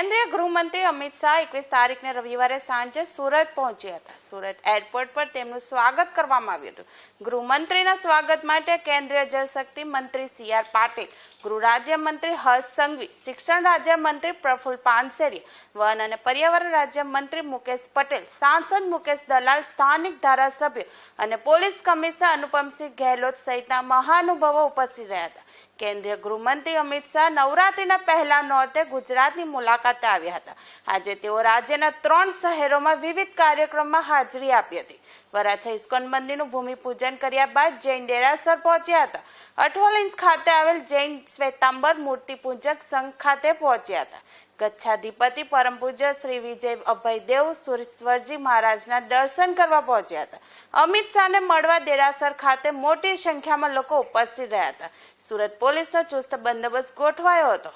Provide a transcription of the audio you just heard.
અમિત શાહ એકવીસ તારીખને રવિવારે સાંજે સુરત પહોંચ્યા હતા. સુરત એરપોર્ટ પર તેમનું સ્વાગત કરવામાં આવ્યું હતું. ગૃહમંત્રીના સ્વાગત માટે કેન્દ્રીય જળશક્તિ મંત્રી સી આર પાટીલ, ગૃહ રાજ્યમંત્રી હર્ષ સંઘવી, શિક્ષણ રાજ્યમંત્રી પ્રફુલ પાનસેરિયા, વન અને પર્યાવરણ રાજ્યમંત્રી મુકેશ પટેલ, સાંસદ મુકેશ દલાલ, સ્થાનિક ધારાસભ્ય અને પોલીસ કમિશનર અનુપમસિંહ ગેહલોત સહિતના મહાનુભાવો ઉપસ્થિત રહ્યા હતા. કેન્દ્રીય ગૃહમંત્રી અમિત શાહ નવરાત્રીના પહેલા નોરતે ગુજરાતની મુલાકાતે આવ્યા હતા. આજે તેઓ રાજ્યના ત્રણ શહેરોમાં વિવિધ કાર્યક્રમમાં હાજરી આપી હતી. વરાછા ઇસ્કોન મંદિરનું ભૂમિપૂજન કર્યા બાદ જૈન દેરાસર પહોંચ્યા હતા. અઠવાલિન્સ ખાતે આવેલ જૈન શ્વેતાંબર મૂર્તિ પૂજક સંઘ ખાતે પહોંચ્યા હતા. ગચ્છાધિપતિ પરમ પૂજ્ય શ્રી વિજય અભયદેવ સુરેશ્વરજી મહારાજના દર્શન કરવા પહોંચ્યા હતા. અમિત શાહને મળવા દેરાસર ખાતે મોટી સંખ્યામાં લોકો ઉપસ્થિત રહ્યા હતા. સુરત પોલીસનો ચુસ્ત બંદોબસ્ત ગોઠવાયો હતો.